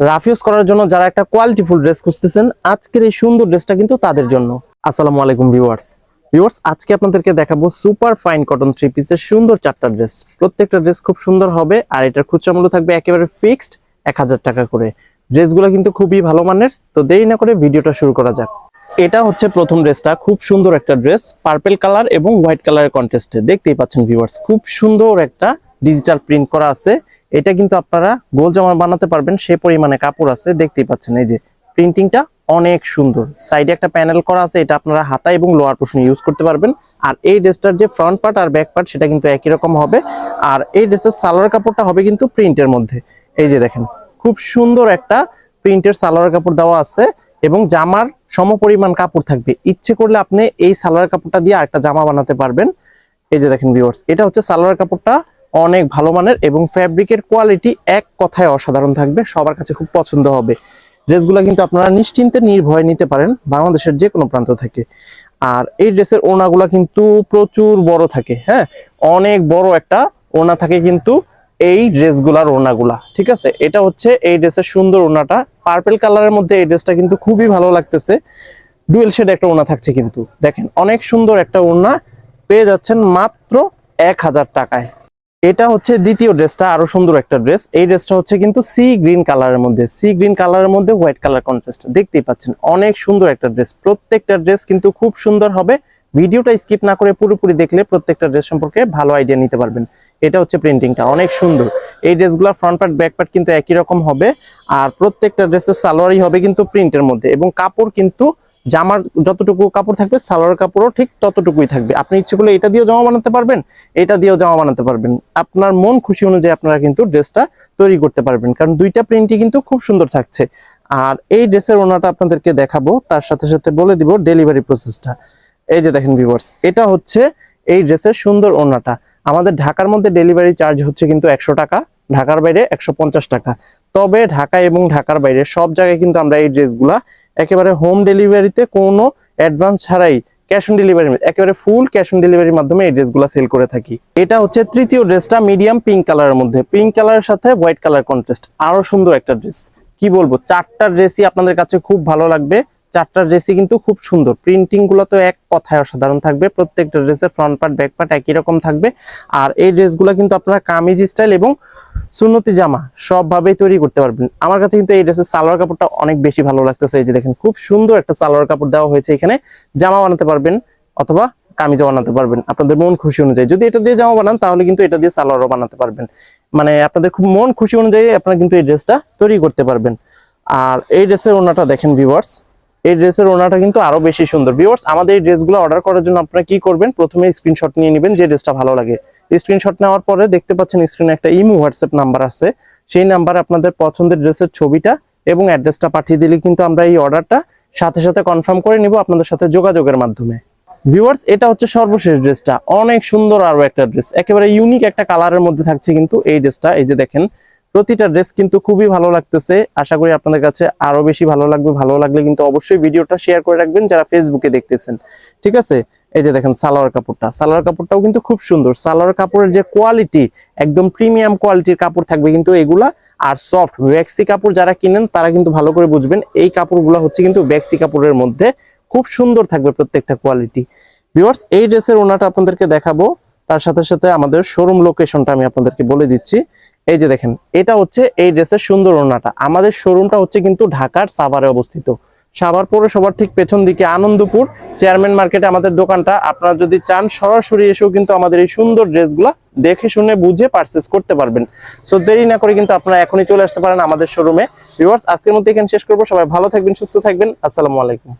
Rough use করার জন্য যারা একটা কোয়ালিটিফুল ড্রেস খুঁজতেছেন, আজকের এই সুন্দর ড্রেসটা কিন্তু তাদের জন্য। আসসালামু আলাইকুম ভিউয়ার্স ভিউয়ার্স আজকে আপনাদেরকে দেখাবো সুপার ফাইন কটন থ্রি পিসের সুন্দর চারটা ড্রেস প্রত্যেকটা ড্রেস খুব সুন্দর হবে, আর এটার খুচরা মূল্য থাকবে একেবারে ফিক্সড এক হাজার টাকা করে। ড্রেসগুলো কিন্তু খুবই ভালো মানের, তো দেরি না করে ভিডিওটা শুরু করা যাক। এটা হচ্ছে প্রথম ড্রেসটা খুব সুন্দর একটা ড্রেস পার্পেল কালার এবং হোয়াইট কালারের কন্টেস্টে দেখতেই পাচ্ছেন ভিউয়ার্স খুব সুন্দর একটা ডিজিটাল প্রিন্ট করা আছে। এটা কিন্তু আপনারা গোল জামা বানাতে পারবেন, সে পরিমাণে কাপড় আছে, দেখতেই পাচ্ছেন। এই যে প্রিন্টিংটা অনেক সুন্দর। সাইডে একটা প্যানেল করা আছে, এটা আপনারা হাতা এবং লোয়ার পোর্শন ইউজ করতে পারবেন। আর এই ড্রেসটার যে ফ্রন্ট পার্ট আর ব্যাক পার্ট সেটা কিন্তু একই রকম হবে। আর এই ড্রেসের সালোয়ার কাপড়টা হবে কিন্তু প্রিন্টের মধ্যে। এই যে দেখেন, খুব সুন্দর একটা প্রিন্টের সালোয়ার কাপড় দেওয়া আছে এবং জামার সমপরিমাণ কাপড় থাকবে। ইচ্ছে করলে আপনি এই সালোয়ার কাপড়টা দিয়ে আরেকটা জামা বানাতে পারবেন। এই যে দেখেন ভিউয়ার্স এটা হচ্ছে সালোয়ার কাপড়টা। অনেক ভালো মানের এবং ফ্যাব্রিকের কোয়ালিটি এক কথায় অসাধারণ থাকবে, সবার কাছে খুব পছন্দ হবে। ড্রেসগুলো কিন্তু আপনারা নিশ্চিন্তে নির্ভয়ে নিতে পারেন বাংলাদেশের যে কোনো প্রান্ত থেকে। আর এই ড্রেসের ওনাগুলা কিন্তু প্রচুর বড় থাকে হ্যাঁ? অনেক বড় একটা ওনা থাকে কিন্তু এই ড্রেসগুলার ওনাগুলা, ঠিক আছে? এটা হচ্ছে এই ড্রেসের সুন্দর ওনাটা। পার্পেল কালারের মধ্যে এই ড্রেসটা কিন্তু খুবই ভালো লাগতেছে। ডুয়েল শেড একটা ওনা থাকছে কিন্তু। দেখেন, অনেক সুন্দর একটা ওনা। পেয়ে যাচ্ছেন মাত্র এক হাজার টাকায়। এটা হচ্ছে দ্বিতীয় ড্রেসটা, আরও সুন্দর একটা ড্রেস। এই ড্রেসটা হচ্ছে কিন্তু সি গ্রিন কালারের মধ্যে, সি গ্রিন কালারের মধ্যে হোয়াইট কালার কন্ট্রাস্ট দেখতেই পাচ্ছেন, অনেক সুন্দর একটা ড্রেস, প্রত্যেকটা ড্রেস কিন্তু খুব সুন্দর হবে। ভিডিওটা স্কিপ না করে পুরোপুরি দেখলে প্রত্যেকটা ড্রেস সম্পর্কে ভালো আইডিয়া নিতে পারবেন। এটা হচ্ছে প্রিন্টিংটা, অনেক সুন্দর। এই ড্রেসগুলোর ফ্রন্ট পার্ট, ব্যাক পার্ট কিন্তু একই রকম হবে। আর প্রত্যেকটা ড্রেসের সালোয়ারই হবে কিন্তু প্রিন্টের মধ্যে এবং কাপড় কিন্তু জামার যতটুকু কাপড় থাকবে, সালোয়ার কাপড়ও ঠিক ততটুকুই থাকবে। আপনি ইচ্ছে করলে এটা দিয়েও জামা বানাতে পারবেন, এটা দিয়েও জামা বানাতে পারবেন। আপনার মন খুশি অনুযায়ী আপনারা কিন্তু ড্রেসটা তৈরি করতে পারবেন, কারণ দুইটা প্রিন্টই কিন্তু খুব সুন্দর থাকছে। আর এই ড্রেসের ওনাটা আপনাদেরকে দেখাবো, তার সাথে সাথে বলে দিব ডেলিভারি প্রসেসটা। এই যে দেখেন ভিউয়ার্স এটা হচ্ছে এই ড্রেসের সুন্দর ওনাটা। আমাদের ঢাকার মধ্যে ডেলিভারি চার্জ হচ্ছে কিন্তু একশো টাকা, ঢাকার বাইরে একশো পঞ্চাশ টাকা। তবে ঢাকা এবং ঢাকার বাইরে সব জায়গায় কিন্তু আমরা এই ড্রেসগুলা একেবারে হোম ডেলিভারিতে কোনো অ্যাডভান্স ছাড়াই ক্যাশ অন ডেলিভারি একেবারে ফুল ক্যাশ অন ডেলিভারির মাধ্যমে এই ড্রেসগুলো সেল করে থাকি। এটা হচ্ছে তৃতীয় ড্রেসটা মিডিয়াম পিঙ্ক কালারের মধ্যে। পিঙ্ক কালারের সাথে হোয়াইট কালার কন্ট্রাস্ট আরও সুন্দর একটা ড্রেস কি বলব? চারটা ড্রেসই আপনাদের কাছে খুব ভালো লাগবে। চারটা ড্রেসই কিন্তু খুব সুন্দর। প্রিন্টিংগুলো তো এক কথায় অসাধারণ থাকবে। প্রত্যেকটা ড্রেসের ফ্রন্ট পার্ট ব্যাক পার্ট একই রকম থাকবে। আর এই ড্রেসগুলো কিন্তু আপনারা কামিজ স্টাইল এবং সুন্নতি জামা সবভাবেই তৈরি করতে পারবেন। আমার কাছে কিন্তু এই ড্রেসের সালোয়ার কাপড়টা অনেক বেশি ভালো লাগতেছে। এই যে দেখেন, খুব সুন্দর একটা সালোয়ার কাপড় দেওয়া হয়েছে এখানে। জামা বানাতে পারবেন অথবা কামিজও বানাতে পারবেন। আপনাদের মন খুশি অনুযায়ী। যদি এটা দিয়ে জামা বানান, তাহলে কিন্তু এটা দিয়ে সালোয়ারও বানাতে পারবেন। মানে আপনাদের খুব মন খুশি অনুযায়ী আপনারা কিন্তু এই ড্রেসটা তৈরি করতে পারবেন। আর এই ড্রেসের ওনাটা দেখেন ভিউয়ার্স এই ড্রেসের ওনাটা কিন্তু আরও বেশি সুন্দর। ভিউয়ার্স আমাদের এই ড্রেসগুলো অর্ডার করার জন্য আপনারা কি করবেন? প্রথমে স্ক্রিনশট নিয়ে নেবেন যে ড্রেসটা ভালো লাগে। স্ক্রিনশট নেওয়ার পরে দেখতে পাচ্ছেন স্ক্রিনে একটা ইমো হোয়াটসঅ্যাপ নাম্বার আছে। সেই নাম্বারে আপনাদের পছন্দের ড্রেসের ছবিটা এবং অ্যাড্রেসটা পাঠিয়ে দিলে কিন্তু আমরা এই অর্ডারটা সাথে সাথে কনফার্ম করে নিব আপনাদের সাথে যোগাযোগের মাধ্যমে। ভিউয়ার্স এটা হচ্ছে সর্বশেষ ড্রেসটা। অনেক সুন্দর আরও একটা ড্রেস। একেবারে ইউনিক একটা কালারের মধ্যে থাকছে কিন্তু এই ড্রেসটা। এই যে দেখেন প্রতিটা ড্রেস কিন্তু খুবই ভালো লাগতেছে। আশা করি আপনাদের কাছে আরও বেশি ভালো লাগবে। ভালো লাগলে কিন্তু অবশ্যই ভিডিওটা শেয়ার করে রাখবেন যারা ফেসবুকে দেখতেছেন। ঠিক আছে? এই যে দেখেন সালোয়ার কাপড়টা। সালোয়ার কাপড়টাও কিন্তু খুব সুন্দর। সালোয়ার কাপড়ের যে কোয়ালিটি একদম প্রিমিয়াম কোয়ালিটির কাপড় থাকবে কিন্তু এগুলা। আর সফট ওয়্যাক্সি কাপড় যারা কিনেন, তারা কিন্তু ভালো করে বুঝবেন এই কাপড়গুলো হচ্ছে কিন্তু ওয়্যাক্সি কাপড়ের মধ্যে খুব সুন্দর থাকবে প্রত্যেকটা কোয়ালিটি ভিউয়ার্স এই ড্রেসের ওনাটা আপনাদেরকে দেখাবো। তার সাথে সাথে আমাদের শোরুম লোকেশনটা আমি আপনাদেরকে বলে দিচ্ছি। এই যে দেখেন, এটা হচ্ছে এই ড্রেসের সুন্দর ওনাটা আমাদের শোরুমটা হচ্ছে কিন্তু ঢাকার সাভারে অবস্থিত। সাভার পৌরসভার ঠিক পেছন দিকে আনন্দপুর চেয়ারম্যান মার্কেটে আমাদের দোকানটা। আপনারা যদি চান, সরাসরি এসেও কিন্তু আমাদের এই সুন্দর ড্রেসগুলা দেখে শুনে বুঝে পারচেস করতে পারবেন। সো দেরি না করে কিন্তু আপনারা এখনই চলে আসতে পারেন আমাদের শোরুমে ভিউয়ার্স আজকের মধ্যে এখানে শেষ করব। সবাই ভালো থাকবেন, সুস্থ থাকবেন। আসসালামু আলাইকুম।